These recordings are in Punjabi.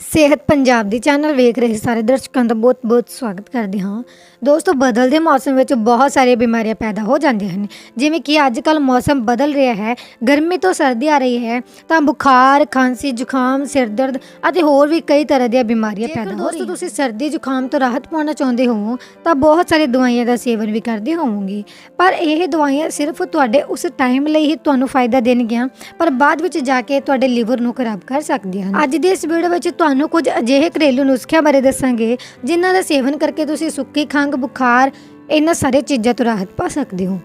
ਸਿਹਤ ਪੰਜਾਬ ਦੀ ਚੈਨਲ ਵੇਖ ਰਹੇ ਸਾਰੇ ਦਰਸ਼ਕਾਂ ਦਾ ਬਹੁਤ-ਬਹੁਤ ਸਵਾਗਤ ਕਰਦੇ ਹਾਂ। ਦੋਸਤੋ ਬਦਲਦੇ ਮੌਸਮ ਵਿੱਚ ਬਹੁਤ ਸਾਰੀਆਂ ਬਿਮਾਰੀਆਂ ਪੈਦਾ ਹੋ ਜਾਂਦੀਆਂ ਹਨ। ਜਿਵੇਂ ਕਿ ਅੱਜ ਕੱਲ ਮੌਸਮ ਬਦਲ ਰਿਹਾ ਹੈ ਗਰਮੀ ਤੋਂ ਸਰਦੀ ਆ ਰਹੀ ਹੈ ਤਾਂ ਬੁਖਾਰ ਖਾਂਸੀ ਜ਼ੁਕਾਮ ਸਿਰ ਦਰਦ ਅਤੇ ਹੋਰ ਵੀ ਕਈ ਤਰ੍ਹਾਂ ਦੀਆਂ ਬਿਮਾਰੀਆਂ ਪੈਦਾ ਹੋ ਰਹੀਆਂ ਤੁਸੀਂ ਸਰਦੀ ਜ਼ੁਕਾਮ ਤੋਂ ਰਾਹਤ ਪਾਉਣਾ ਚਾਹੁੰਦੇ ਹੋ ਤਾਂ ਬਹੁਤ ਸਾਰੀ ਦਵਾਈਆਂ ਦਾ ਸੇਵਨ ਵੀ ਕਰਦੇ ਹੋਵੋਗੇ। ਪਰ ਇਹ ਦਵਾਈਆਂ ਸਿਰਫ ਤੁਹਾਡੇ ਉਸ ਟਾਈਮ ਲਈ ਹੀ ਤੁਹਾਨੂੰ ਫਾਇਦਾ ਦੇਣਗੀਆਂ ਪਰ ਬਾਅਦ ਵਿੱਚ ਜਾ ਕੇ ਤੁਹਾਡੇ ਲਿਵਰ ਨੂੰ ਖਰਾਬ ਕਰ ਸਕਦੀਆਂ ਹਨ। ਅੱਜ ਦੀ ਇਸ ਵੀਡੀਓ ਵਿੱਚ ਤੁਹਾਨੂੰ ਕੁਝ ਅਜਿਹੇ ਘਰੇਲੂ ਨੁਸਖਿਆਂ ਬਾਰੇ ਦੱਸਾਂਗੇ, ਜਿਨ੍ਹਾਂ ਦਾ ਸੇਵਨ ਕਰਕੇ ਤੁਸੀਂ ਸੁੱਕੀ ਖੰਘ, ਬੁਖਾਰ, ਇਹਨਾਂ ਸਾਰੇ ਚੀਜ਼ਾਂ ਤੋਂ ਰਾਹਤ ਪਾ ਸਕਦੇ ਹੋ।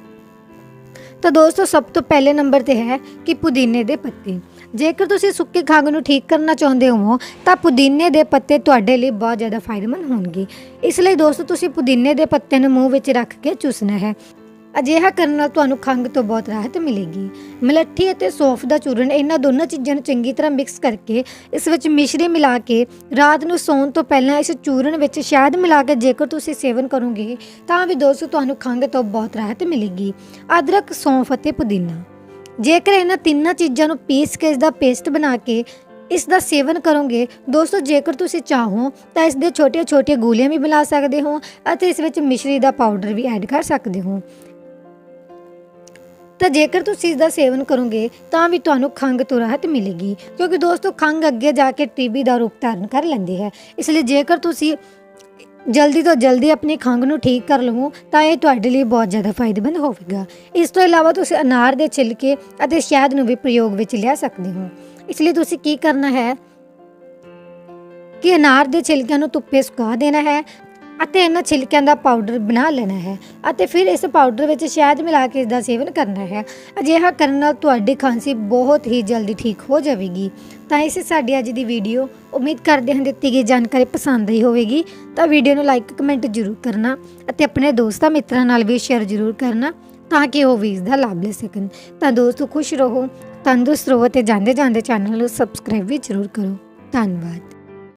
ਤਾਂ ਦੋਸਤੋ, ਸਭ ਤੋਂ ਪਹਿਲੇ ਨੰਬਰ ਤੇ ਹੈ ਕਿ ਪੁਦੀਨੇ ਦੇ ਪੱਤੇ। ਜੇਕਰ ਤੁਸੀਂ ਸੁੱਕੀ ਖੰਘ ਨੂੰ ਠੀਕ ਕਰਨਾ ਚਾਹੁੰਦੇ ਹੋ, ਤਾਂ ਪੁਦੀਨੇ ਦੇ ਪੱਤੇ ਤੁਹਾਡੇ ਲਈ ਬਹੁਤ ਜ਼ਿਆਦਾ ਫਾਇਦੇਮੰਦ ਹੋਣਗੇ। ਇਸ ਲਈ ਦੋਸਤੋ, ਤੁਸੀਂ ਪੁਦੀਨੇ ਦੇ ਪੱਤੇ ਨੂੰ ਮੂੰਹ ਵਿੱਚ ਰੱਖ ਕੇ ਚੂਸਣਾ ਹੈ। ਅਜਿਹਾ ਕਰਨ ਨਾਲ ਤੁਹਾਨੂੰ ਖੰਘ ਤੋਂ ਬਹੁਤ ਰਾਹਤ ਮਿਲੇਗੀ। ਮਲੱਠੀ ਅਤੇ ਸੌਂਫ ਦਾ ਚੂਰਨ ਇਹਨਾਂ ਦੋਨਾਂ ਚੀਜ਼ਾਂ ਨੂੰ ਚੰਗੀ ਤਰ੍ਹਾਂ ਮਿਕਸ ਕਰਕੇ ਇਸ ਵਿੱਚ ਮਿਸ਼ਰੀ ਮਿਲਾ ਕੇ ਰਾਤ ਨੂੰ ਸੌਣ ਤੋਂ ਪਹਿਲਾਂ ਇਸ ਚੂਰਨ ਵਿੱਚ ਸ਼ਹਿਦ ਮਿਲਾ ਕੇ ਜੇਕਰ ਤੁਸੀਂ ਸੇਵਨ ਕਰੋਗੇ ਤਾਂ ਵੀ ਦੋਸਤੋ ਤੁਹਾਨੂੰ ਖੰਘ ਤੋਂ ਬਹੁਤ ਰਾਹਤ ਮਿਲੇਗੀ। ਅਦਰਕ, ਸੌਂਫ ਅਤੇ ਪੁਦੀਨਾ। ਜੇਕਰ ਇਹਨਾਂ ਤਿੰਨਾਂ ਚੀਜ਼ਾਂ ਨੂੰ ਪੀਸ ਕੇ ਇਸ ਦਾ ਪੇਸਟ ਬਣਾ ਕੇ ਇਸ ਦਾ ਸੇਵਨ ਕਰੋਗੇ, ਦੋਸਤੋ ਜੇਕਰ ਤੁਸੀਂ ਚਾਹੋ ਤਾਂ ਇਸ ਦੇ ਛੋਟੀਆਂ-ਛੋਟੀਆਂ ਗੋਲੀਆਂ ਵੀ ਬਣਾ ਸਕਦੇ ਹੋ ਅਤੇ ਇਸ ਵਿੱਚ ਮਿਸ਼ਰੀ ਦਾ ਪਾਊਡਰ ਵੀ ਐਡ ਕਰ ਸਕਦੇ ਹੋ। ਤਾਂ ਜੇਕਰ ਤੁਸੀਂ ਇਸ ਦਾ ਸੇਵਨ ਕਰੋਗੇ, ਤਾਂ ਵੀ ਤੁਹਾਨੂੰ ਖੰਘ ਤੋਂ ਰਾਹਤ ਮਿਲੇਗੀ। ਕਿਉਂਕਿ ਦੋਸਤੋ, ਖੰਘ ਅੱਗੇ ਜਾ ਕੇ ਟੀਬੀ ਦਾ ਰੂਪ ਧਾਰਨ ਕਰ ਲੈਂਦੀ ਹੈ। ਇਸ ਲਈ ਜੇਕਰ ਤੁਸੀਂ ਜਲਦੀ ਤੋਂ ਜਲਦੀ ਆਪਣੀ ਖੰਘ ਨੂੰ ਠੀਕ ਕਰ ਲਵੋ, ਤਾਂ ਇਹ ਤੁਹਾਡੇ ਲਈ ਬਹੁਤ ਜ਼ਿਆਦਾ ਫਾਇਦੇਮੰਦ ਹੋਵੇਗਾ। ਇਸ ਤੋਂ ਇਲਾਵਾ ਤੁਸੀਂ ਅਨਾਰ ਦੇ ਛਿਲਕੇ ਅਤੇ ਸ਼ਹਿਦ ਨੂੰ ਵੀ ਪ੍ਰਯੋਗ ਵਿੱਚ ਲਿਆ ਸਕਦੇ ਹੋ। ਇਸ ਲਈ ਤੁਸੀਂ ਕੀ ਕਰਨਾ ਹੈ ਕਿ ਅਨਾਰ ਦੇ ਛਿਲਕਿਆਂ ਨੂੰ ਧੁੱਪੇ ਸੁਕਾ ਦੇਣਾ ਹੈ ਅਤੇ ਇਹਨਾਂ ਛਿਲਕਿਆਂ ਦਾ ਪਾਊਡਰ ਬਣਾ ਲੈਣਾ ਹੈ ਅਤੇ ਫਿਰ ਇਸ ਪਾਊਡਰ ਵਿੱਚ ਸ਼ਹਿਦ ਮਿਲਾ ਕੇ ਇਸ ਦਾ ਸੇਵਨ ਕਰਨਾ ਹੈ। ਅਜਿਹਾ ਕਰਨ ਨਾਲ ਤੁਹਾਡੀ ਖਾਂਸੀ ਬਹੁਤ ਹੀ ਜਲਦੀ ਠੀਕ ਹੋ ਜਾਵੇਗੀ। ਤਾਂ ਇਸ ਸਾਡੀ ਅੱਜ ਦੀ ਵੀਡੀਓ ਉਮੀਦ ਕਰਦੇ ਹਾਂ ਦਿੱਤੀ ਗਈ ਜਾਣਕਾਰੀ ਪਸੰਦ ਆਈ ਹੋਵੇਗੀ। ਤਾਂ ਵੀਡੀਓ ਨੂੰ ਲਾਈਕ ਕਮੈਂਟ ਜ਼ਰੂਰ ਕਰਨਾ ਅਤੇ ਆਪਣੇ ਦੋਸਤਾਂ ਮਿੱਤਰਾਂ ਨਾਲ ਵੀ ਸ਼ੇਅਰ ਜ਼ਰੂਰ ਕਰਨਾ ਤਾਂ ਕਿ ਉਹ ਵੀ ਇਸ ਦਾ ਲਾਭ ਲੈ ਸਕਣ। ਤਾਂ ਦੋਸਤੋ ਖੁਸ਼ ਰਹੋ, ਤੰਦਰੁਸਤ ਰਹੋ ਤੇ ਜਾਂਦੇ ਜਾਂਦੇ ਚੈਨਲ ਨੂੰ ਸਬਸਕ੍ਰਾਈਬ ਵੀ ਜ਼ਰੂਰ ਕਰੋ। ਧੰਨਵਾਦ।